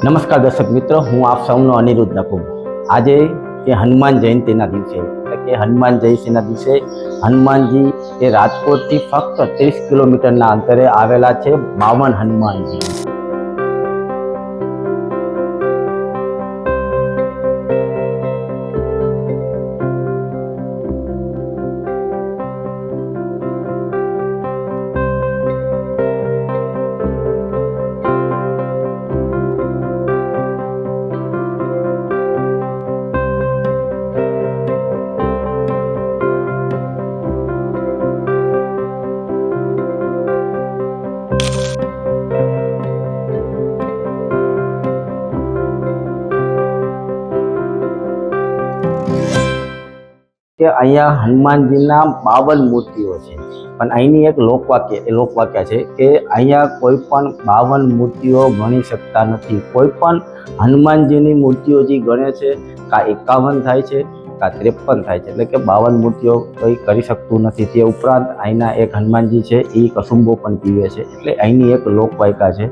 નમસ્કાર દર્શક મિત્રો, હું આપ સૌનો અનિરુદ્ધ નકુમ આજે એ હનુમાન જયંતિના દિવસે, એટલે કે હનુમાન જયંતિના દિવસે હનુમાનજી એ રાજકોટથી ફક્ત ત્રીસ કિલોમીટરના અંતરે આવેલા છે બાવન હનુમાનજી. કે અહીંયા હનુમાનજીના બાવન મૂર્તિઓ છે. પણ અહીંની એક લોકવાક્ય, એ લોકવાક્ય છે કે અહીંયા કોઈ પણ બાવન મૂર્તિઓ ગણી શકતા નથી. કોઈ પણ હનુમાનજીની મૂર્તિઓ જે ગણે છે, કાં એકાવન થાય છે, કાં ત્રેપન થાય છે. એટલે કે બાવન મૂર્તિઓ કોઈ કરી શકતું નથી. તે ઉપરાંત અહીંના એક હનુમાનજી છે, એ કસુંબો પણ પીવે છે. એટલે અહીંની એક લોકવાયકા છે.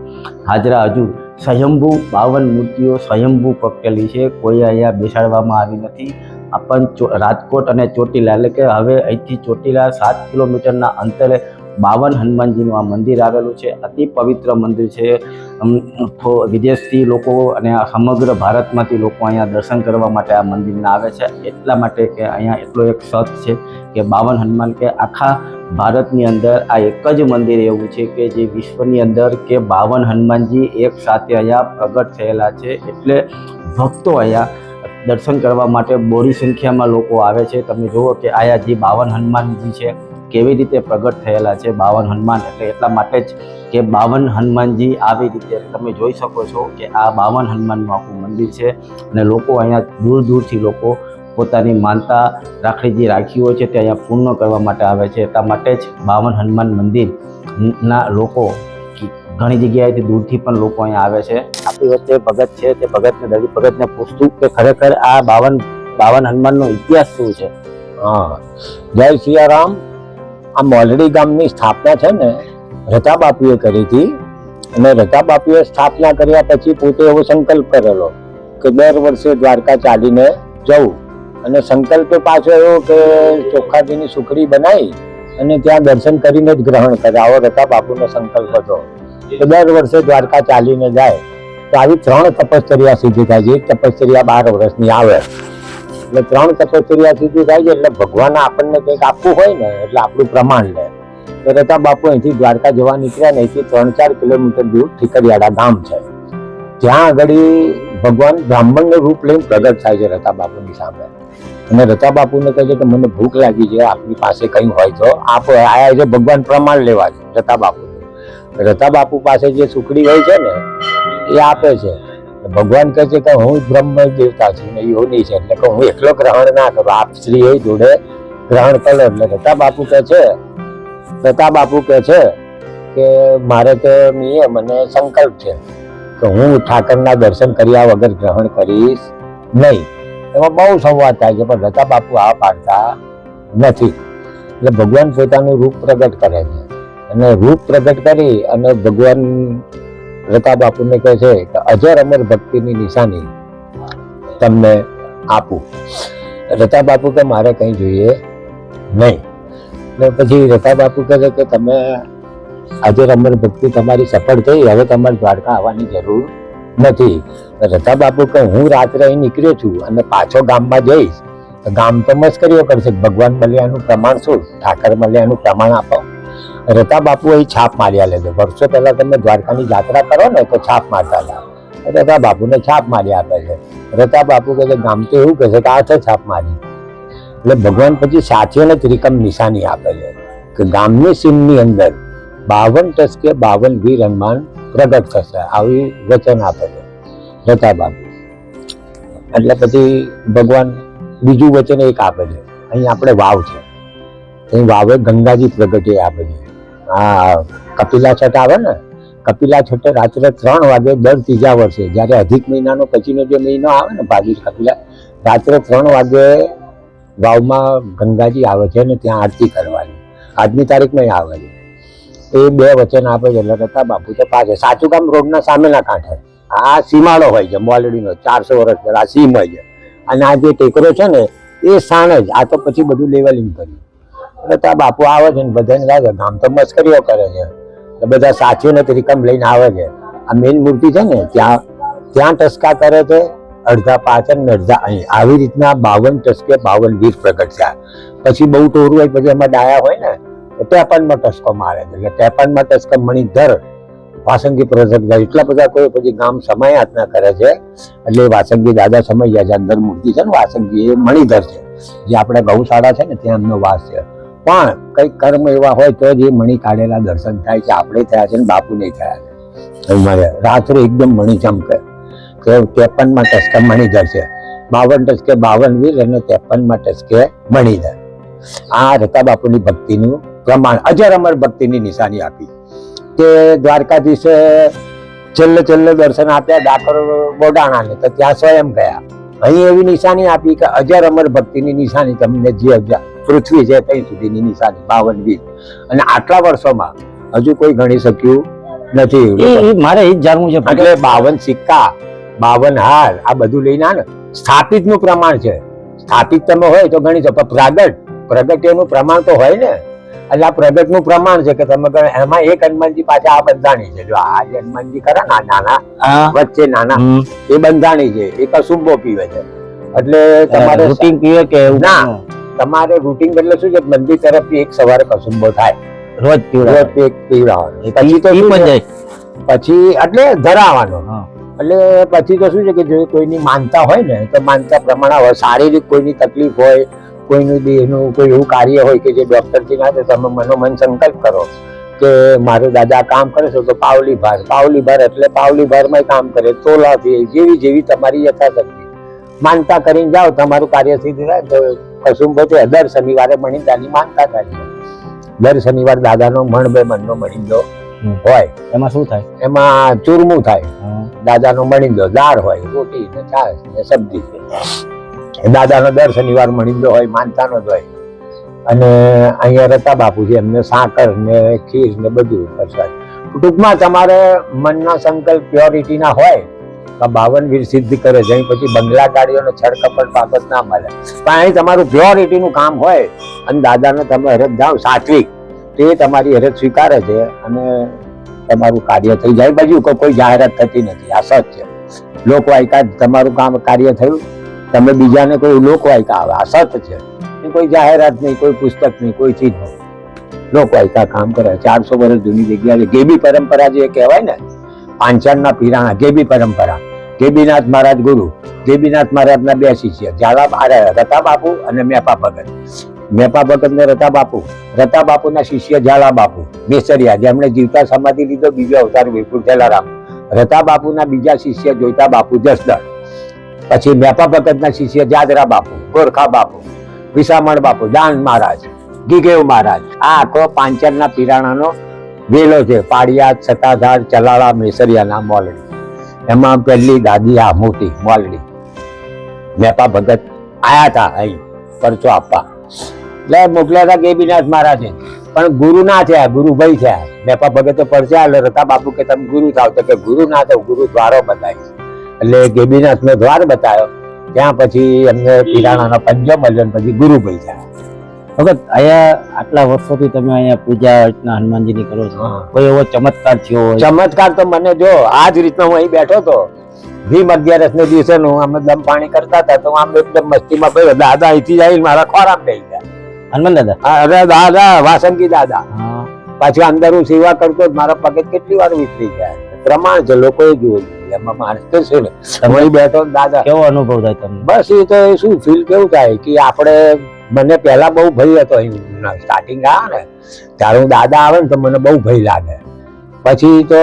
હાજરા હજુ સ્વયંભૂ બાવન મૂર્તિઓ સ્વયંભૂ પકેલી છે. કોઈ અહીંયા બેસાડવામાં આવી નથી. આ પણ ચો- રાજકોટ અને ચોટીલા, એટલે કે હવે અહીંથી ચોટીલા સાત કિલોમીટરના અંતરે બાવન હનુમાનજીનું આ મંદિર આવેલું છે. અતિ પવિત્ર મંદિર છે. વિદેશથી લોકો અને સમગ્ર ભારતમાંથી લોકો અહીંયા દર્શન કરવા માટે આ મંદિરને આવે છે. એટલા માટે કે અહીંયા એટલો એક સત છે કે બાવન હનુમાન કે આખા ભારતની અંદર આ એક જ મંદિર એવું છે કે જે વિશ્વની અંદર કે બાવન હનુમાનજી એક સાથે અહીંયા પ્રગટ થયેલા છે. એટલે ભક્તો અહીંયા દર્શન કરવા માટે બોરી સંખ્યામાં લોકો આવે છે. તમે જુઓ કે આયા જે બાવન હનુમાનજી છે. કેવી રીતે પ્રગટ થયેલા છે બાવન હનુમાન? એટલે એટલા માટે જ કે બાવન હનુમાનજી આવી રીતે તમે જોઈ શકો છો કે આ બાવન હનુમાનનું આખું મંદિર છે અને લોકો અહીંયા દૂર દૂરથી લોકો પોતાની માનતા રાખડી જે રાખી હોય છે તે અહીંયા પૂર્ણ કરવા માટે આવે છે. એટલા માટે જ બાવન હનુમાન મંદિરના લોકો ઘણી જગ્યાએથી દૂરથી પણ લોકો અહીંયા આવે છે. આપણી વચ્ચે ભગત છે તે ભગતને દલિત ભગતને પૂછતું કે ખરેખર આ બાવન બાવન હનુમાનનો ઇતિહાસ શું છે? હા. જય સિયારામ. આ મોલડી ગામની સ્થાપના છે ને, રતા બાપુએ કરી હતી. અને રતા બાપુએ સ્થાપના કર્યા પછી પોતે એવો સંકલ્પ કરેલો કે દર વર્ષે દ્વારકા ચાલીને જવું. અને સંકલ્પ પાછો એવો કે ચોખ્ખાજીની સુખડી બનાવી અને ત્યાં દર્શન કરીને જ ગ્રહણ કરે આવો રતા બાપુનો સંકલ્પ હતો. દર વર્ષે દ્વારકા ચાલીને જાય. તો આવી ત્રણ તપશ્ચર્યા સિદ્ધ થાય છે. એક તપશ્ચર્યા બાર વર્ષની આવે. એટલે ત્રણ તપશ્ચર્યા સિદ્ધિ થાય છે એટલે ભગવાન આપણને કંઈક આપવું હોય ને, એટલે આપણું પ્રમાણ લે. તો રતા બાપુ અહીંથી દ્વારકા જવા નીકળ્યા ને, અહીંથી ત્રણ ચાર કિલોમીટર દૂર ઠીકરિયાડા ગામ છે. ત્યાં આગળ ભગવાન બ્રાહ્મણનું રૂપ લઈને પ્રગટ થાય છે રતા બાપુની સામે. અને રતા બાપુને કહે છે કે મને ભૂખ લાગી છે, આપની પાસે કંઈ હોય તો આપ આયા છે, ભગવાન પ્રમાણ લેવા છે રતા બાપુ રતા બાપુ પાસે જે સુખડી હોય છે ને એ આપે છે. ભગવાન કહે છે કે હું બ્રહ્મ દેવતા છું ને યોની છે, એટલે કે હું એકલો ગ્રહણ ના કરું. આપ શ્રી એ જોડે ગ્રહણ કરો એટલે રતા બાપુ કહે છે રતા બાપુ કહે છે કે મારે તો મીએ મને સંકલ્પ છે કે હું ઠાકરના દર્શન કર્યા વગર ગ્રહણ કરીશ નહીં. એમાં બહુ સંવાદ થાય છે, પણ રતા બાપુ આ પાડતા નથી. એટલે ભગવાન પોતાનું રૂપ પ્રગટ કરે છે. અને રૂપ પ્રગટ કરી અને ભગવાન રતા બાપુને કહે છે કે અજર અમર ભક્તિની નિશાની તમને આપું. રતા બાપુ કે મારે કંઈ જોઈએ નહીં. ને પછી રતા બાપુ કહે છે કે તમે અજર અમર ભક્તિ તમારી સફળ થઈ, હવે તમારે દ્વારકા આવવાની જરૂર નથી. રતા બાપુ કે હું રાત્રે અહીં નીકળ્યો છું અને પાછો ગામમાં જઈશ. તો ગામ તો મસ્કરીઓ કરશે. ભગવાન મળ્યાનું પ્રમાણ શું? ઠાકર મળ્યાનું પ્રમાણ આપો. રતા બાપુ અહીં છાપ માર્યા લેજો વર્ષો પહેલા તમે દ્વારકાની જાત્રા કરો ને તો છાપ મારતા હતા. રતા બાપુને છાપ મારી આપે છે. રતા બાપુ કહે છે ગામ તો એવું કહે છે કે હાથે છાપ મારી. એટલે ભગવાન પછી સાથીઓને ત્રિકમ નિશાની આપે છે કે ગામની સીમની અંદર બાવન ટસકે બાવન વીર હનુમાન પ્રગટ થશે. આવી વચન આપે છે રતા બાપુ. એટલે પછી ભગવાન બીજું વચન એક આપે છે. અહીં આપણે વાવ છે. અહીં વાવે ગંગાજી પ્રગટે આપે છે. આ કપિલા છઠ આવે ને? કપિલા છઠ રાત્રે ત્રણ વાગે દર ત્રીજા વર્ષે, જ્યારે અધિક મહિનાનો, પછીનો જે મહિનો આવે ને ભાગી કપિલા, રાત્રે ત્રણ વાગે વાવમાં ગંગાજી આવે છે ને, ત્યાં આરતી કરવાની. આજની તારીખમાં આવે છે. એ બે વચન આપે છે, એટલે કરતા બાપુ તો પાછળ. સાચું કામ રોડના સામેના કાંઠે. આ સીમાડો હોય છે, મોલડીનો, ચારસો વર્ષ આ સીમ હોય છે. અને આ જે ટેકરો છે ને, એ સાણ જ, આ તો પછી બધું લેવલિંગ કર્યું. એટલે ત્યાં બાપુ આવે છે ને, બધાને લાગે ગામ તો મસ્કરીઓ કરે છે. એટલે બધા સાચીને ત્રિકમ લઈને આવે છે. આ મેઇન મૂર્તિ છે ને, ત્યાં ત્યાં ટસકા કરે છે, અડધા પાછળ ને અડધા અહીં. આવી રીતના બાવન ટસકે બાવન વીર પ્રગટ થયા. પછી બહુ ટોરું હોય, પછી એમાં ડાયા હોય ને, તો ટેપનમાં ટસકો મારે છે. એટલે ટેપનમાં ટસકો મણિધર, વાસંગી જાય એટલા બધા કોઈ, પછી ગામ સમય યાચના કરે છે. એટલે વાસંગી દાદા સમય છે અંદર મૂર્તિ છે ને, વાસંગી એ મણિધર છે. જે આપણે ગૌશાળા છે ને, ત્યાં એમનો વાસ છે. પણ કઈ કર્મ એવા હોય તો જે મણી કાઢેલા દર્શન થાય છે. આપણે થયા છે ને બાપુ નહીં થયા છે. રાત્રે એકદમ મણી ચમકે કે ત્રેપનમાં ટસકે મણિધર છે. બાવન ટસકે બાવન વીર અને ત્રેપનમાં ટસકે મણી મણિધર આ રતા બાપુની ભક્તિનું પ્રમાણ, અજર અમર ભક્તિની નિશાની આપી. કે દ્વારકાધીશે છેલ્લે છેલ્લે દર્શન આપ્યા, ડાકર બોડાણાને, તો ત્યાં સ્વયં ગયા. અહીં એવી નિશાની આપી કે અજર અમર ભક્તિની નિશાની તમને જે અજા પૃથ્વી છે ત્યાં સુધીની નિશાની બાવન વીર અને આટલા વર્ષોમાં હજુ કોઈ ગણી શક્યું નથી મારે એ જ જાણવું છે. એટલે બાવન સિક્કા બાવન હાર આ બધું લઈને આ ને સ્થાપિતનું પ્રમાણ છે. સ્થાપિત તમે હોય તો ગણી શકો. પ્રાગટ પ્રગટ પ્રગટ એનું પ્રમાણ તો હોય ને. એટલે આ પ્રગટનું પ્રમાણ છે કે તમે એમાં એક હનુમાનજી પાછા આ બંધાણી છે. જો આ જે હનુમાનજી ખરા ના નાના વચ્ચે નાના એ બંધાણી છે. એ કસુંબો પીવે છે. એટલે તમારે રૂટિન પીવે કે ના. તમારે રૂટિંગ એટલે શું છે? મંદિર તરફથી એક સવારે કસુંબો થાય. રોજ રોજ એક પીવડાવવાનો. પછી તો શું જાય. પછી એટલે ધરાવવાનો હા. એટલે પછી તો શું છે કે જો કોઈની માનતા હોય ને તો માનતા પ્રમાણે હોય શારીરિક કોઈની તકલીફ હોય કોઈનું દેહનું કોઈ એવું કાર્ય હોય કે જે ડૉક્ટરથી ના થાય તમે મનોમન સંકલ્પ કરો કે મારો દાદા કામ કરે છે તો પાવલી ભાર પાવલી ભાર એટલે પાવલી ભારમાં કામ કરે. તોલાથી જેવી જેવી તમારી યથાશક્તિ માનતા કરીને જાઓ તમારું કાર્ય સિદ્ધ થાય તો કશું બધું દર શનિવારે મણિદાની માનતા થાય. દર શનિવાર દાદાનો મણ બે મનનો મણિંદો. હોય. એમાં શું થાય? એમાં ચૂરમું થાય. દાદાનો મણિંદો દાળ હોય રોટી ને છાશ ને સબ્જી. દાદાનો દર શનિવાર મણિંદો હોય માનતાનો જ હોય. અને અહીંયા રતા બાપુ છે એમને સાકર ને ખીર ને બધું પ્રસાદ. ટૂંકમાં તમારે મનના સંકલ્પ પ્યોરિટીના હોય. બાવન વીર સિદ્ધ કરે છે પછી બંગલા ગાડીઓનો છડકપટ પાકત ના મળે. પણ અહીં તમારું પ્યોરિટીનું કામ હોય, અને દાદાને તમે હરત જાઓ સાત્વિક, તે તમારી હરત સ્વીકારે છે, અને તમારું કાર્ય થઈ જાય. બાજુ કોઈ જાહેરાત થતી નથી, આ સચ છે. લોકવાયકા તમારું કામ કાર્ય થયું, તમે બીજાને કોઈ લોકવાયકા આવે, આ સત છે. કોઈ જાહેરાત નહીં, કોઈ પુસ્તક નહીં, કોઈ ચીજ નહીં. લોકવાયકા કામ કરે, ચારસો વર્ષ જૂની જગ્યા છે ગેબી પરંપરા જે કહેવાય ને, પાંચાળના પીરાણા, ગેબી પરંપરા. ગેબીનાથ મહારાજ ગુરુ. કેબીનાથ મહારાજના બે શિષ્ય. ઝાલા અરે, રતા બાપુ અને મેપા ભગત. મેપા ભગત ને રતા બાપુ. રતા બાપુના શિષ્ય ઝાલા બાપુ. મેસરિયા જેમણે જીવતા સમાધિ લીધો બીજો અવતાર વિપુલ જલારામ. રતા બાપુના બીજા શિષ્ય જોઈતા બાપુ જસદળ પછી મેપા ભગતના શિષ્ય જાદરા બાપુ, ગોરખા બાપુ, વિસામણ બાપુ, દાન મહારાજ, ગીગેવ મહારાજ. આ આખો પાંચરના પીરાણાનો વેલો છે. પાડિયા છતાધાર ચલાળા, મેસરિયાના મોલડી એમાં પહેલી દાદી આ મોટી, મોલડી. મેપા ભગત આયા હતા અહીં, પરચો આપવા. એટલે મોકલ્યા હતા કેબીનાથ મહારાજે. પણ ગુરુ ના થયા ગુરુભાઈ થયા. મેપા ભગતે પરચ્યા એટલે રતા બાપુ કે તમે ગુરુ થાવ. તો કે ગુરુ ના થાવ ગુરુ દ્વારો બતાવી એટલે કેબીનાથ નો દ્વાર બતાવ્યો. ત્યાં પછી એમને પીરાણાનો પંજો મળ્યો પછી પછી ગુરુભાઈ થયા. ભગત અહીંયા આટલા વર્ષોથી તમે અહીંયા પૂજા અર્ચના હનુમાનજીની કરો છો. કોઈ એવો ચમત્કાર થયો હોય? ચમત્કાર તો મને જો આ જ રીતના હું અહીં બેઠો હતો. ભીમ અગિયારસ ને દિવસે નું અમે દમ પાણી કરતા હતા તો આમ એકદમ મસ્તીમાં ભાઈ દાદા અહીંથી જાય મારા ખોરાક થઈ ગયા. હનુમાન દાદા? અરે દાદા વાસંકી દાદા. પાછું અંદર હું સેવા કરતો મારા પગે કેટલી વાર વિસરી ગયા. પ્રમાણ છે લોકોએ જોયું. એમાં માણસ તો છે ને? અહીં બેઠો દાદા. કેવો અનુભવ થાય તમને? બસ એ તો શું ફીલ કેવું થાય કે આપણે મને પહેલા બહુ ભય હતો સ્ટાર્ટિંગ આ ને. ત્યારે હું દાદા આવે ને તો મને બહુ ભય લાગે. પછી તો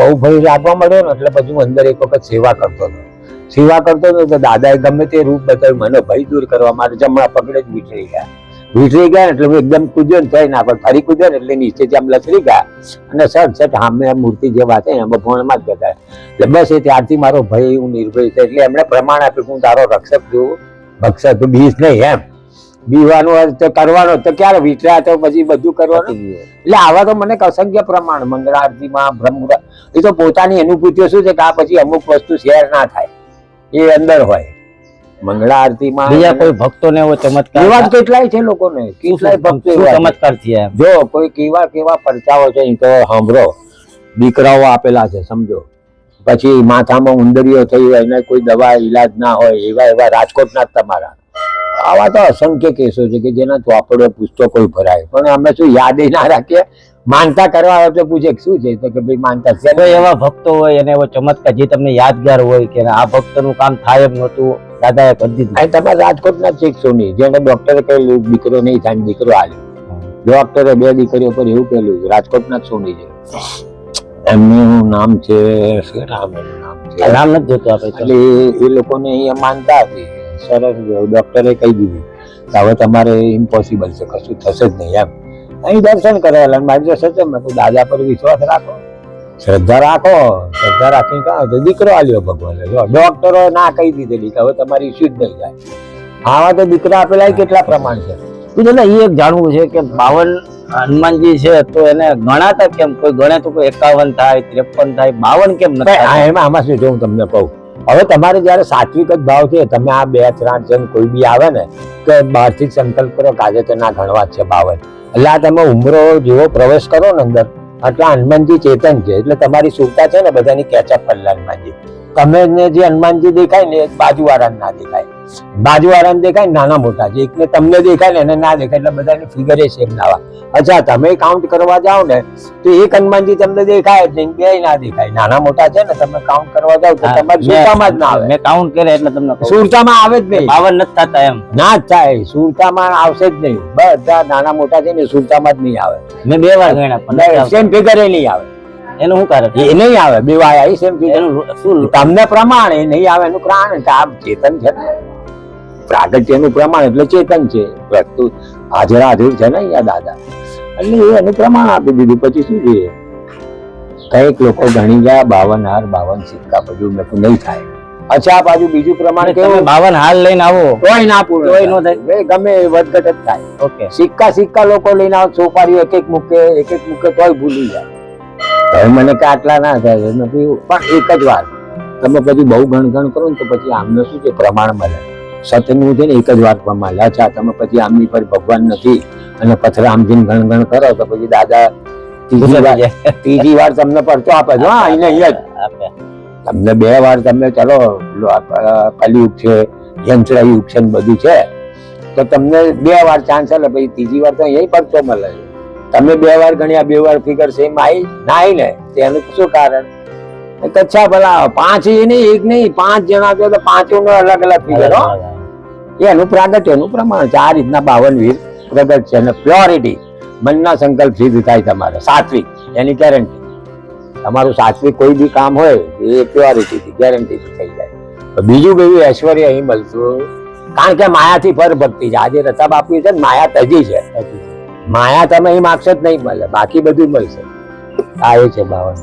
બહુ ભય લાગવા મળ્યો ને એટલે પછી હું અંદર એક વખત સેવા કરતો હતો. સેવા કરતો હતો તો દાદાએ ગમે તે રૂપ બતાવ્યું, મને ભય દૂર કરવા માટે જમણા પકડે જ વીટરી ગયા. વીટરી ગયા એટલે હું એકદમ કૂદ્યો ને તોય ના પણ ફરી કૂદ્યો ને એટલે નીચે આમ લસરી ગયા અને સટ સટ સામે મૂર્તિ જેવા છે એમાં ભોણમાં જ જતા એટલે બસ એ ત્યારથી મારો ભય, હું નિર્ભય છે એટલે એમણે પ્રમાણ આપ્યું હું તારો રક્ષક છું, ભક્ષક બીજ નહીં એમ. બીવાનું તો કરવાનો તો ક્યારે વિચરા તો પછી બધું કરવાનું? એટલે આવા તો મને અસંખ્ય પ્રમાણ મંગળા આરતીમાં બ્રહ્મુહૂર્ત એ તો પોતાની અનુભૂતિઓ શું છે કે આ પછી અમુક વસ્તુ શેર ના થાય. એ અંદર હોય. મંગળા આરતીમાં બીજા કોઈ ભક્તોને એવો ચમત્કાર એવા કેટલાય છે લોકોને. કેટલાય ભક્તો ચમત્કાર થયા જો કોઈ કેવા કેવા પરચાઓ છે એ તો સાંભળો. દીકરાઓ આપેલા છે સમજો. પછી માથામાં ઉંદરીઓ થઈ હોય એને કોઈ દવા ઈલાજ ના હોય એવા એવા રાજકોટના જ તમારા. આવા તો અસંખ્ય કેસો છે કે જેના ચોપડો પુસ્તકો ભરાય. પણ અમે શું યાદ ના રાખીએ? માનતા કરવા આવે તો પૂછે શું છે? તો કે ભાઈ માનતા છે. કોઈ એવા ભક્તો હોય અને એવો ચમત્કાર જે તમને યાદગાર હોય કે આ ભક્તનું કામ થાય એમ નહોતું દાદાએ કરી દીધું. તમે રાજકોટના જ શીખશો નહીં જેને ડોક્ટરે કહેલું દીકરો નહીં થાય દીકરો આવ્યો ડોક્ટરે બે દીકરીઓ પર એવું કહેલું રાજકોટના સોની છે. એમનું નામ છે રામ નામ છે? નથી જોતો આપણે એટલે એ લોકોને અહીંયા માનતા હતી. સરસ ડોક્ટરે કહી દીધું કે હવે તમારે ઇમ્પોસિબલ છે કશું થશે જ નહીં એમ. અહીં દર્શન કરેલા મારી જો સચમ મેં દાદા પર વિશ્વાસ રાખો. શ્રદ્ધા રાખો. શ્રદ્ધા રાખીને કહો તો દીકરો આલ્યો ભગવાને. જો ડોક્ટરો ના કહી દીધેલી કે હવે તમારી ઇસ્યુ જ નહીં થાય. આવા તો દીકરા આપેલા કેટલા પ્રમાણ છે? બીજું ને એ એક જાણવું છે કે બાવન હનુમાનજી છે તો એને ગણાતા કેમ? કોઈ ગણે તો કોઈ એકાવન થાય ત્રેપન થાય બાવન કેમ નથી એમાં આમાં શું જો હું તમને કહું હવે તમારે જયારે સાત્વિક જ ભાવ છે, તમે આ બે ત્રણ જણ કોઈ બી આવે ને, કે બહારથી જ સંકલ્પ કરો કે આજે તો ના ગણવા છે ભાવ એટલે આ તમે ઉમરો જેવો પ્રવેશ કરો ને અંદર એટલે હનુમાનજી ચેતન છે, એટલે તમારી સુરતા છે ને બધાની કેચઅપ કરલા હનુમાનજી તમે જે હનુમાનજી દેખાય ને એ બાજુવાળા ના દેખાય. બાજુવાળાને દેખાય નાના મોટા. છે એકને તમને દેખાય ને એને ના દેખાય એટલે બધાને ફિગર એ સેમ ના આવે અચ્છા તમે કાઉન્ટ કરવા જાઓ ને તો એક હનુમાનજી તમને દેખાય જ નહીં બે ના દેખાય. નાના મોટા છે ને તમે કાઉન્ટ કરવા જાઓ તો તમારે સુરતામાં જ ના આવે. મેં કાઉન્ટ કરે એટલે તમને સુરતામાં આવે જ નહીં. પાવન નથી થતા એમ. ના જ થાય સુરતામાં આવશે જ નહીં. બધા નાના મોટા છે ને સુરતામાં જ નહીં આવે. મેં બે વાર ગણ્યા. સેમ ફિગર એ નહીં આવે. એનું શું કારણ? એ નહીં આવે બે વાય સેમ ફિગર એનું શું તમને પ્રમાણ એ નહીં આવે એનું કારણ આ ચેતન છે ને. પ્રાગટ્યનું પ્રમાણ એટલે ચેતન છે. વસ્તુ હાજર હાજર છે ને અહીંયા દાદા. એટલે એનું પ્રમાણ આપી દીધું. પછી શું જોઈએ? કંઈક લોકો ગણી ગયા બાવન હાર બાવન સિક્કા બધું મેં નહીં થાય. અચ્છા આ બાજુ બીજું પ્રમાણ કેવું? બાવન હાલ લઈને આવો. કોઈ ના પૂરું કોઈ નો. થાય. ગમે એ વધઘટ જ થાય. ઓકે. સિક્કા સિક્કા લોકો લઈને આવો સોપારીઓ એક એક મૂકે એક એક મૂકે તોય ભૂલી જાય. હવે મને કે આટલા ના થાય. નથી પણ એક જ વાર. તમે પછી બહુ ગણગણ કરો ને તો પછી આમને શું છે? પ્રમાણ મળે. સતનું છે ને એક જ વાર પ્રમાણ છે. તમે પછી આમની પર ભગવાન નથી અને પથરામજીને ગણગણ કરો તો પછી દાદા ત્રીજી વાર ત્રીજી વાર તમને પડતો આપે છે. હા અહીંયા અહીંયા જ. તમને બે વાર તમે ચલો કલયુગ છે યંત્ર યુગ છે ને બધું છે. તો તમને બે વાર ચાન્સ એટલે પછી ત્રીજી વાર તો અહીંયા પડતો મળે તમે બે વાર ગણ્યા બે વાર ફિગર સેમ આવી ના આવી ને તેનું શું કારણ? કચ્છા ભલા પાંચ એ નહીં એક નહીં પાંચ જણા તો પાંચો નો અલગ અલગ ફિગર હો. એનું પ્રમાણ છે. આ રીતના બાવન વીર પ્રગટ છે અને પ્યોરિટી મનના સંકલ્પ સિદ્ધ થાય તમારે. સાત્વિક એની ગેરંટી તમારું સાત્વિક કોઈ બી કામ હોય એ પ્યોરિટીથી ગેરંટીથી થઈ જાય. તો બીજું બધું ઐશ્વર્ય અહીં મળતું કારણ કે માયાથી પર ભક્તિ છે. આજે રતા બાપુ છે માયા તજી છે. માયા તમે અહીં માગશો જ નહીં મળે. બાકી બધું મળશે. આ એ છે બાવન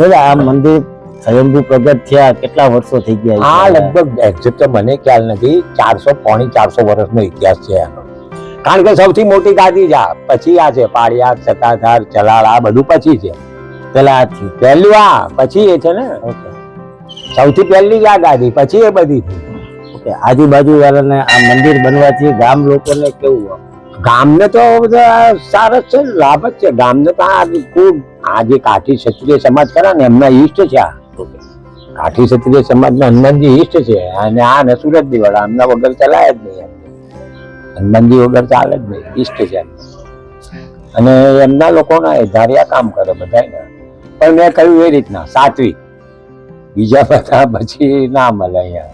આ મંદિર સ્વયંભૂ પ્રગટ થયા કેટલા વર્ષો થઈ ગયા આ લગભગ એક્ઝેક્ટ મને ખ્યાલ નથી ચારસો પોણી ચારસો વર્ષનો ઇતિહાસ છે એનો. કારણ કે સૌથી મોટી ગાદી જ આ પછી આ છે પાળિયા સત્તાધાર ચલાળ આ બધું પછી છે. પેલા પહેલું આ પછી એ છે ને? ઓકે. સૌથી પહેલી જ આ ગાદી પછી એ બધી આજુબાજુ વાળાને આ મંદિર બનવાથી ગામ લોકોને કેવું? ગામને તો બધા સારા છે ને, લાભ જ છે. ગામને તો આ ખૂબ આ જે કાઠી ક્ષત્રિય સમાજ ખરા ને એમના ઈષ્ટ છે આ. કાઠી ક્ષત્રિય સમાજના હનુમાનજી ઈષ્ટ છે અને આ ને સુરત દિવાળા એમના વગર ચલાય જ નહીં. હનુમાનજી વગર ચાલે જ નહીં ઈષ્ટ છે અને એમના લોકોના એ ધાર્યા કામ કરે બધા પણ મેં કહ્યું એ રીતના સાત્વિક. બીજા બધા પછી ના મળે અહીંયા.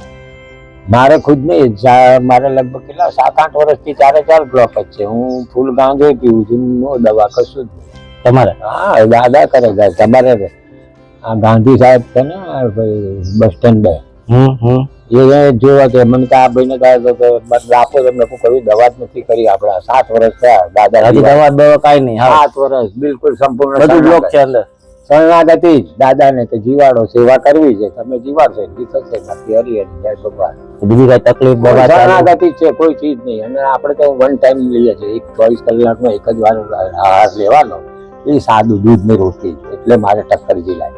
મારે ખુદ નહીં મારે લગભગ કેટલા સાત આઠ વર્ષથી ચારે ચાર બ્લોક જ છે. હું ફૂલ ગાંજો પીવું છું નો દવા કશું જ તમારે? હા. દાદા કરે જાય તમારે. આ ગાંધી સાહેબ છે ને બસ સ્ટેન્ડ એ. જોવા કે મને આ ભાઈને બસ તમને શું કઈ દવા જ નથી કરી આપણા. સાત વર્ષ થયા દાદા હજી દવા. દવા કાંઈ નહીં સાત વર્ષ બિલકુલ સંપૂર્ણ બધું બ્લોક છે અંદર. શરણાગતિ જ. દાદાને તો જીવાડો સેવા કરવી છે. તમે જીવાડશો એ થશે બાકી હરિહર જય ભગવાન. બીજી કઈ તકલીફ દવા શરણાગતિ છે કોઈ ચીજ નહીં. અને આપણે તો વન ટાઈમ લઈએ છીએ. એક ચોવીસ કલાકનો એક જ વાર આહાર લેવાનો. એ સાદું દૂધ ને રોટલી એટલે મારે ટક્કર જીલાય.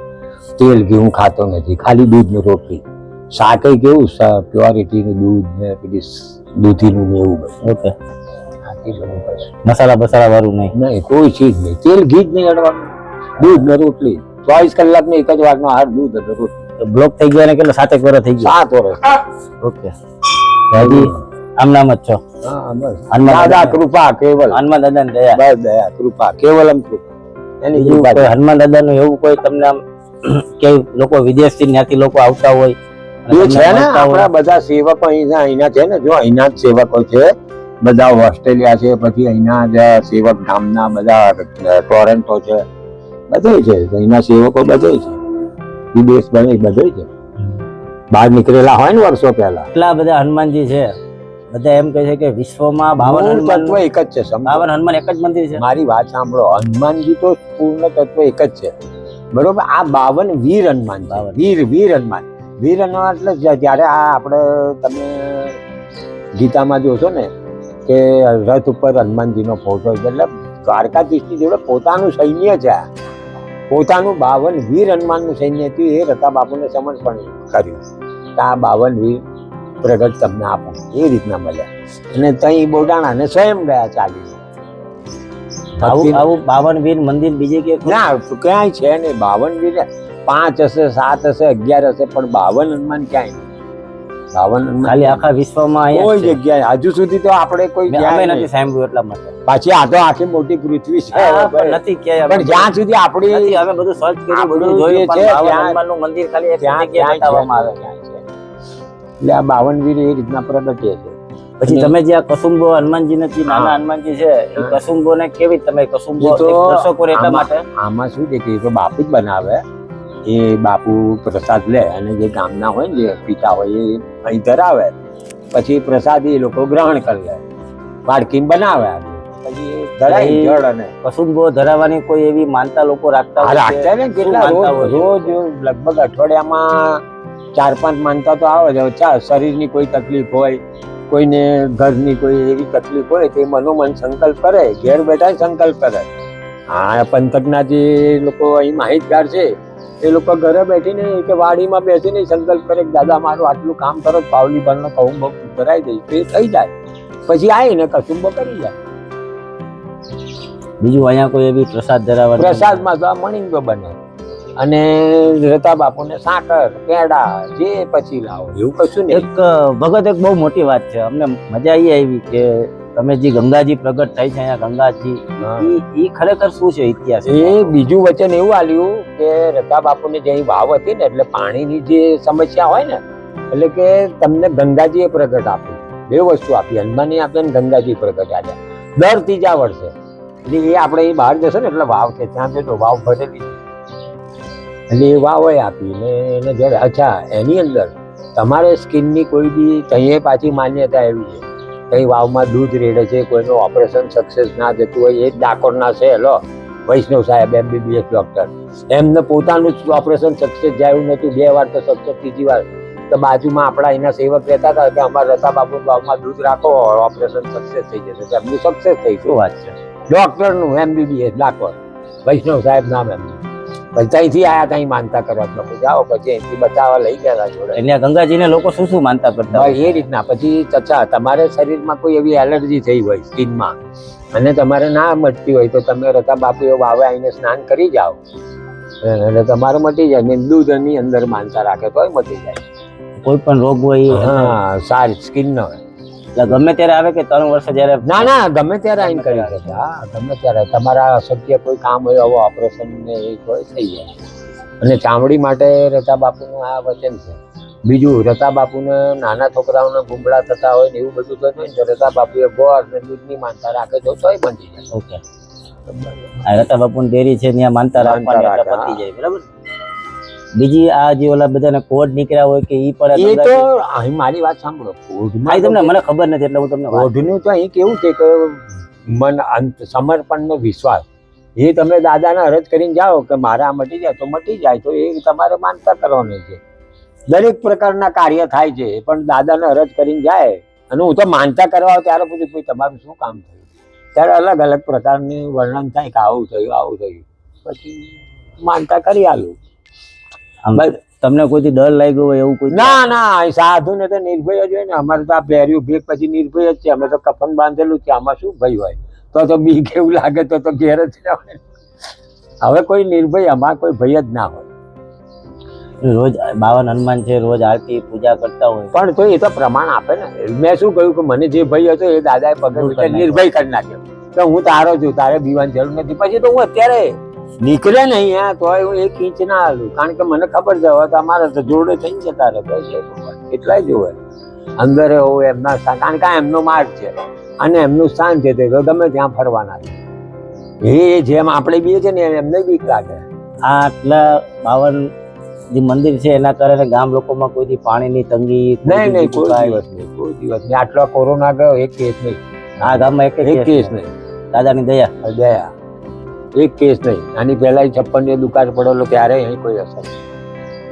તેલ ઘી ખાતો નથી. ખાલી દૂધ ને રોટલી. શાકે કેવું પ્યોરિટીનું દૂધ ને પેલી દૂધીનું ને એવું ઓકે. મસાલા બસાલા વાળું નહીં. નહીં કોઈ ચીજ નહીં. તેલ ઘી જ નહીં અડવાનું. દૂધ ને રોટલી. ચોવીસ કલાકની એક જ વારનો આહાર દૂધ અને રોટલી. બ્લોક થઈ ગયા ને કેટલા? સાતેક વર્ષ થઈ ગયા. સાત વર્ષ ઓકે. હજી આમનામ જ છો? હનુમાન દાદા. કૃપા કેવલ. હનુમાન દાદા ને દયા. બસ દયા કૃપા કેવલ એમ કૃપા. એની કૃપા હનુમાન દાદા નું એવું કોઈ તમને આમ કે લોકો વિદેશથી ત્યાંથી લોકો આવતા હોય એ છે ને આપણા બધા સેવકો અહીંના અહીંના છે ને જો અહીંના જ સેવકો છે બધા ઓસ્ટ્રેલિયા છે પછી અહીંના જ સેવક ગામના બધા ટોરેન્ટો છે બધે છે અહીંના સેવકો બધે છે. વિદેશ બધે બધે છે. બહાર નીકળેલા હોય ને વર્ષો પહેલા. એટલા બધા હનુમાનજી છે. બધા એમ કહે છે કે વિશ્વમાં બાવન તત્વ એક જ છે. બાવન હનુમાન એક જ મંદિર છે. મારી વાત સાંભળો હનુમાનજી તો પૂર્ણ તત્વ એક જ છે. બરોબર? આ બાવન વીર હનુમાન બાવન. વીર વીર હનુમાન. વીર હનુમાન એટલે જ્યારે આ આપણે તમે ગીતામાં જોશો ને કે રથ ઉપર હનુમાનજીનો ફોટો એટલે દ્વારકાધીશની જોડે પોતાનું સૈન્ય છે. પોતાનું બાવન વીર હનુમાનનું સૈન્ય હતું એ રતા બાપુને સમર્પણ કર્યું. કે આ બાવન વીર પ્રગટ તમને આપો. એ રીતના મળ્યા. અને ત્યાં બોડાણા ને સ્વયં ગયા ચાલીને આવું આવું બાવન વીર મંદિર બીજે કે ના ક્યાંય છે નહીં. બાવન વીર પાંચ હશે સાત હશે અગિયાર હશે પણ બાવન હનુમાન ક્યાંય ખાલી આખા વિશ્વમાં કોઈ જગ્યાએ. હજુ સુધી તો આપણે કોઈ. નથી સાંભળ્યું એટલા માટે. પાછી આ તો આખી મોટી પૃથ્વી છે નથી ક્યાંય પણ જ્યાં સુધી આપણી હવે બધું સર્ચ કર્યું બધું બધું જોયું જે પણ છે હનુમાનનું મંદિર ખાલી એક જગ્યાએ બતાવવામાં આવે છે. એટલે આ બાવનવીર એ રીતના પ્રગટે છે. પછી તમે જે આ કસુંબો હનુમાનજી નથી નાના હનુમાનજી છે એ હા. કસુંબો ને કેવી તમે કસુંબો દર્શકો એટલા માટે? આમાં શું છે કે એ તો બાપુ જ બનાવે. એ બાપુ પ્રસાદ લે અને જે ગામના હોય ને જે પિતા હોય એ અહીં ધરાવે. પછી પ્રસાદ એ લોકો ગ્રહણ કરી લે. વાડકી બનાવે પછી ધરાય જળ અને કસુંબો ધરાવવાની કોઈ એવી માનતા લોકો રાખતા હોય રાખતા ને કેટલા રોજ લગભગ અઠવાડિયામાં ચાર પાંચ માનતા તો આવે છે. ચા શરીરની કોઈ તકલીફ હોય કોઈને ઘરની કોઈ એવી તકલીફ હોય તે મનોમન સંકલ્પ કરે ઘેર બેઠા સંકલ્પ કરે. હા પંથકના જે લોકો અહીં માહિતગાર છે એ લોકો ઘરે બેઠીને કે વાડીમાં બેસીને સંકલ્પ કરે કે દાદા મારું આટલું કામ કરો પાવલી બનનો કહું ભરાઈ દઈશ તો એ થઈ જાય. પછી આવીને કસુંબો કરી જાય. બીજું અહીંયા કોઈ એવી પ્રસાદ ધરાવવાની પ્રસાદમાં તો આ મણિંગો બને. અને રતા બાપુને સાકર પેડા જે પછી લાવો એવું કશું નહીં. એક ભગત એક બહુ મોટી વાત છે. અમને મજા આવી આવી કે તમે જે ગંગાજી પ્રગટ થઈ છે અહીંયા ગંગાજી ઈ ખરેખર શું છે ઇતિહાસ? એ બીજું વચન એવું આલ્યું કે રતા બાપુને જે અહીં વાવ હતી ને એટલે પાણીની જે સમસ્યા હોય ને એટલે કે તમને ગંગાજીએ પ્રગટ આપ્યું. બે વસ્તુ આપી. હનુમાની આપી ને ગંગાજી પ્રગટ આપ્યા દર ત્રીજા વર્ષે. એટલે એ આપણે એ બહાર જશે ને એટલે વાવ છે ત્યાં જજો વાવ ભરેલી. એટલે એ વાવ એ આપી ને એને જોડે. અચ્છા એની અંદર તમારે સ્કિનની કોઈ બી તઈએ પાછી માન્યતા એવી છે. કઈ વાવમાં દૂધ રેડે છે, કોઈનું ઓપરેશન સક્સેસ ના જતું હોય, એ જ ડાકોરના છે, હેલો. વૈષ્ણવ સાહેબ એમબીબીએસ ડોક્ટર એમને પોતાનું જ ઓપરેશન સક્સેસ જાયું નહોતું. બે વાર તો સક્સેસ ત્રીજી વાર. તો બાજુમાં આપણા એના સેવક રહેતા હતા, કે અમારા રતા બાપુ ગામમાં દૂધ રાખો ઓપરેશન સક્સેસ થઈ જશે. એમનું સક્સેસ થઈ શું વાત છે? ડોક્ટરનું એમબીબીએસ ડાકોર. વૈષ્ણવ સાહેબ નામ એમનું. ત્યાંથી આયા ત્યાં માનતા કરવા લોકો જાઓ પછી અહીંથી બતાવવા લઈ ગયા જોડે. એટલે ગંગાજીને લોકો શું શું માનતા કરતા હોય એ રીતના. પછી ચચા તમારે શરીરમાં કોઈ એવી એલર્જી થઈ હોય સ્કિનમાં અને તમારે ના મટતી હોય તો તમે રતા બાપુ એવો વાવે આવીને સ્નાન કરી જાઓ. એટલે તમારે મટી જાય. ને દૂધની અંદર માનતા રાખે તોય મટી જાય. કોઈ પણ રોગ હોય હા સારી સ્કિન નો એટલે ગમે ત્યારે આવે કે ત્રણ વર્ષે જયારે ના ના ગમે ત્યારે આઈને કરી શકે. હા ગમે ત્યારે. તમારા અશક્ય કોઈ કામ હોય આવો ઓપરેશન ને એ કોઈ થઈ જાય. અને ચામડી માટે રતા બાપુનું આ વચન છે. બીજું રતા બાપુને નાના છોકરાઓના ગુમડા થતા હોય ને એવું બધું થતું હોય ને તો રતા બાપુએ ગોળ ને દૂધની માનતા રાખે તો તોય બની જાય. ઓકે. રતા બાપુની ડેરી છે ત્યાં માનતા રાખવાની પતી જાય બરાબર? બીજી આ જે ઓલા બધાને કોડ નીકળ્યા હોય કે ઈ પર એ તો અહીં મારી વાત સાંભળો. ભાઈ તમને મને ખબર નથી એટલે હું તમને કોડનું તો અહીં કેવું છે કે મન અંત સમર્પણનો વિશ્વાસ. એ તમે દાદાને અરજ કરીને જાઓ કે મારે મટી જાય તો મટી જાય તો એ તમારે માનતા કરવાની છે. દરેક પ્રકારના કાર્ય થાય છે પણ દાદાને અરજ કરીને જાય. અને હું તો માનતા કરવા ત્યારે પૂછું ભાઈ તમારું શું કામ થયું? ત્યારે અલગ અલગ પ્રકારની વર્ણન થાય કે આવું થયું આવું થયું. પછી માનતા કરી આલું. તમને કોઈથી ડર લાગ્યો હોય એવું કોઈ? ના ના સાધુ ને તો નિર્ભય જ હોય ને. અમારે તો આ પહેર્યું ભેગ પછી નિર્ભય જ છે. અમે તો કફન બાંધેલું છે. આમાં શું ભય હોય? તો તો બી કેવું લાગે તો તો ઘેર જ ના હોય હવે કોઈ નિર્ભય અમાર કોઈ ભય જ ના હોય. રોજ બાવન હનુમાન છે રોજ આરતી પૂજા કરતા હોય. પણ તો એ તો પ્રમાણ આપે ને. મેં શું કહ્યું કે મને જે ભય હતો એ દાદાએ પગે દૂર મૂકીને કરી નાખ્યો. નિર્ભય કરી નાખ્યો. તો હું તારો છું તારે બીવાની જરૂર નથી. પછી તો હું અત્યારે નીકળે ને અહીંયા તો હું એક ઇંચ ના હાલું. કારણ કે મને ખબર છે હવે તમારે તો જોડે થઈ જતા રહે બસ એટલા જ હોય અંદર હોવું એમના કારણ કે એમનો માર્ગ છે. અને એમનું સ્થાન છે તે ગમે ત્યાં ફરવાના છે. એ જેમ આપણે બી છે ને એમને બી લાગે. આ આટલા બાવન જે મંદિર છે એના કારણે ગામ લોકોમાં કોઈથી પાણીની તંગી નહીં નહીં કોઈ દિવસ નહીં કોઈ દિવસ નહીં. આટલો કોરોના ગયો એક કેસ નહીં. આ ગામમાં એક કેસ નહીં. દાદાની દયા. દયા. એક કેસ નહીં. આની પહેલા છપ્પનની દુકાળ પડેલો ત્યારે અહીં કોઈ અસર.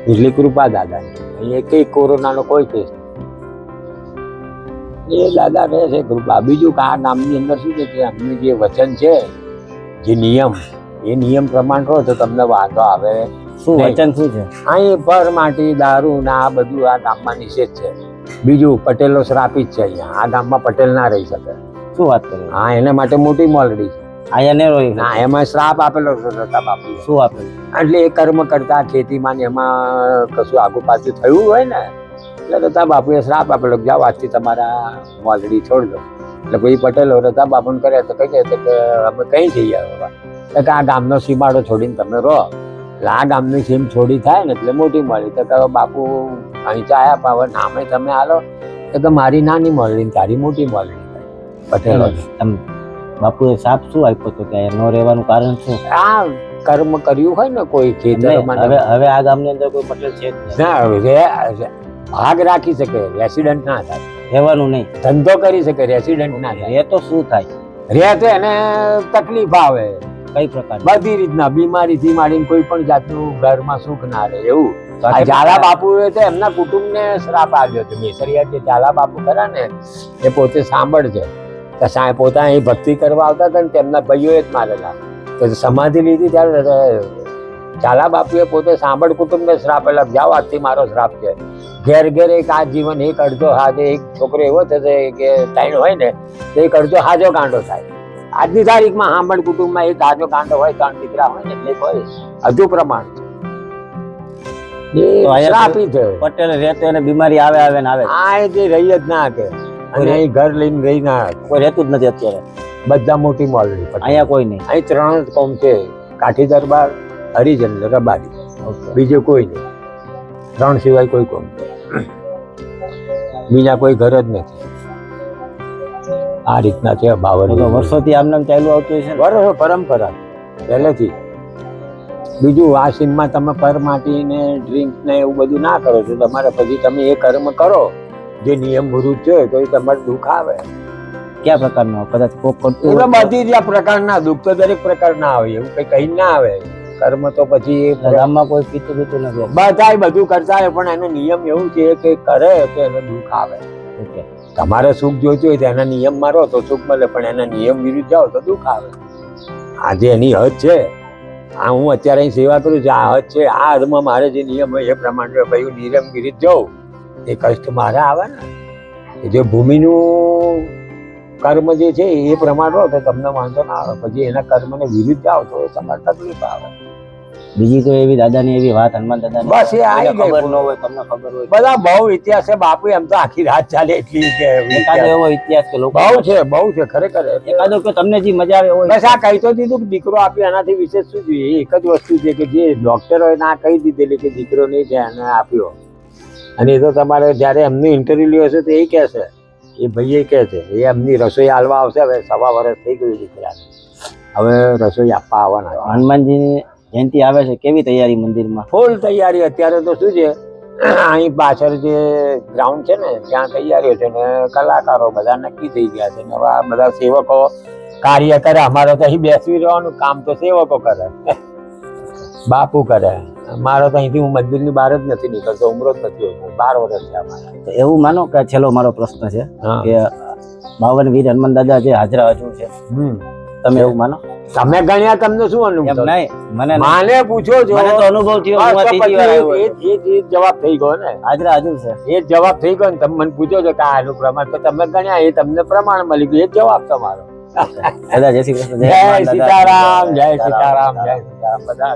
એટલી કૃપા દાદા અહીં એક કોરોનાનો કોઈ કેસ એ દાદા રહે છે કૃપા. બીજું કે આ નામની અંદર શું છે કે એમનું જે વચન છે જે નિયમ એ નિયમ પ્રમાણ રહો તો તમને વાંધો આવે શું વચન શું છે? અહીં પર માટી દારૂ ને આ બધું આ ગામમાં નિષેધ છે. બીજું પટેલો શ્રાપિત છે અહીંયા. આ ગામમાં પટેલ ના રહી શકે. શું વાત કરે? હા એના માટે મોટી મોલડી છે. અહીંયા ને રોઈ ના એમાં શ્રાપ આપેલો છે બાપુ શું આપેલું? એટલે એ કર્મ કરતા ખેતીમાં ને એમાં કશું આગુ પાછું થયું હોય ને એટલે રતા બાપુએ શ્રાપ આપેલો જાઓ આજથી તમારા મોલડી છોડ દો એટલે ભાઈ પટેલો રતા બાપુને કરે તો કહી દે કે અમે કઈ જઈએ બાબા તો કે આ ગામનો સીમાડો છોડીને તમે રહો. એટલે આ ગામની સીમ છોડી થાય ને એટલે મોટી મળી. તો કે બાપુ અહીં આવ્યા પાવે નામે તમે આલો તો કે મારી નાની મોલડી તારી મોટી મોલડી પટેલો એમ. બાપુએ સાપ શું આપ્યો હતો કે ન રહેવાનું કારણ શું? આ કર્મ કર્યું હોય ને કોઈ ખેતરમાં હવે હવે આ ગામની અંદર કોઈ પટેલ છે ના ભાગ રાખી શકે રેસિડન્ટ ના થાય. રહેવાનું નહીં. ધંધો કરી શકે રેસિડન્ટ ના થાય. એ તો શું થાય? રહે તો એને તકલીફ આવે. કઈ પ્રકાર બધી રીતના બીમારીથી માંડીને કોઈ પણ જાતનું ઘરમાં સુખ ના રહે એવું. ઝાલા બાપુ તો એમના કુટુંબને શ્રાપ આવ્યો હતો મેસરિયા જે ઝાલા બાપુ ખરા ને એ પોતે સાંભળ સાંઈ પોતા અહીં ભક્તિ કરવા આવતા હતા ને તેમના ભાઈઓએ જ મારેલા. તો સમાધિ લીધી ત્યારે ઝાલા બાપુએ પોતે સાંભળ કુટુંબને શ્રાપ એટલે જાઓ આજથી મારો શ્રાપ છે. ઘેર ઘેર એક આ જીવન એક અડધો હાથે એક છોકરો એવો થશે કે ટાઈમ હોય ને તો એક અડધો હાજો કાંડો થાય. આજની તારીખમાં સાંભળ કુટુંબમાં એક હાજો કાંડો હોય ત્રણ દીકરા હોય ને એટલે હોય હજુ પ્રમાણ તો પટેલ રહેતો એને બીમારી આવે આવે ને આવે. આ એ જે રહી જ ના કે. અને અહીં ઘર લઈને રહી ના કોઈ રહેતું જ નથી અત્યારે. બધા મોટી મોલડી. અહીંયા કોઈ નહીં. અહીં ત્રણ જ કોમ છે. કાઠી દરબાર હરિજન રબારી બીજું કોઈ નહીં. ત્રણ સિવાય કોઈ કોમ બીજા કોઈ ઘર જ નથી. આ રીતના છે બાવન તો વર્ષોથી આમ નામ ચાલ્યું આવતું ને? વર્ષો પરંપરા. પહેલેથી. બીજું આ સીમમાં તમે પર માટીને ડ્રિંક ને એવું બધું ના કરો છો. તમારે પછી તમે એ કર્મ કરો. જે નિયમ વિરુદ્ધ છે તો એ તમારે દુઃખ આવે. કયા પ્રકારનો? કદાચ કોક કરતું એટલે બધી જ આ પ્રકારના દુઃખ તો દરેક પ્રકારના આવે એવું કઈ કહી ના આવે. કર્મ તો પછી ગામમાં કોઈ પીતું પીતું નથી. બધાય બધું કરતા હોય પણ એનો નિયમ એવું છે કે કરે તો એને દુઃખ આવે. તમારે સુખ જોઈતું હોય તો એના નિયમ મારો તો સુખ મળે પણ એના નિયમ વિરુદ્ધ જાઓ તો દુઃખ આવે. આજે એની હદ છે. આ હું અત્યારે અહીં સેવા કરું છું આ હદ છે. આ હદમાં મારે જે નિયમ હોય એ પ્રમાણે ભાઈ હું નિયમ વિરુદ્ધ જાઉં. એ કષ્ટ મારે આવે ને જે ભૂમિનું કર્મ જે છે એ પ્રમાણ રહો તો તમને વાંધો ના આવે. પછી એના કર્મને વિરુદ્ધ જાઓ તો તમારે તકલીફ આવે બીજી કોઈ એવી દાદાની એવી વાત હનુમાન દાદા બસ એ આવી ખબર ન હોય તમને ખબર હોય. બધા બહુ ઇતિહાસ છે બાપુ એમ તો આખી રાત ચાલે એટલી કે એકાદો એવો ઇતિહાસ કે લોકો બહુ છે બહુ છે ખરેખર. એકાદો કે તમને જે મજા આવે હોય. બસ આ કહી તો દીધું કે દીકરો આપ્યો એનાથી વિશેષ શું જોઈએ? એક જ વસ્તુ છે કે જે ડોક્ટરોએ ના કહી દીધેલી કે દીકરો નહીં છે એને આપ્યો. અને એ તો તમારે જ્યારે એમનું ઇન્ટરવ્યુ લ્યો હશે તો એ કહેશે એ ભાઈએ કહે છે એ એમની રસોઈ હાલવા આવશે હવે સવા વર્ષ થઈ ગયું દીકરાને. હવે રસોઈ આપવા આવવાના છે. હનુમાનજીની જયંતિ આવે છે કેવી તૈયારી મંદિરમાં? ફૂલ તૈયારી અત્યારે તો શું છે અહીં પાછળ જે ગ્રાઉન્ડ છે ને ત્યાં તૈયારીઓ છે ને કલાકારો બધા નક્કી થઈ ગયા છે. ને આ બધા સેવકો કાર્ય કરે અમારે તો અહીં બેસી રહેવાનું કામ તો સેવકો કરે. બાપુ કરે. મારો તો અહીંથી હું મંદિરની બહાર જ નથી નીકળતો ઉમરો જ નથી હોતો બાર વર્ષ છે તો એવું માનો કે છેલ્લો મારો પ્રશ્ન છે કે બાવન વીર હનુમાન દાદા જે હાજરા હજુ છે તમે એવું માનો? તમે ગણ્યા તમને શું અનુભવ નહીં મને માને પૂછો છો. મને તો અનુભવ થયો હું ત્રીજી વાર આવ્યો એ એ જવાબ થઈ ગયો ને. હાજરા હાજર છે. એ જવાબ થઈ ગયો ને તમે મને પૂછો છો કે આનું પ્રમાણ તો તમે ગણ્યા એ તમને પ્રમાણ મળી ગયું એ જવાબ તમારો. દાદા જય શ્રી કૃષ્ણ જય સીતારામ જય સીતારામ જય સીતારામ બધા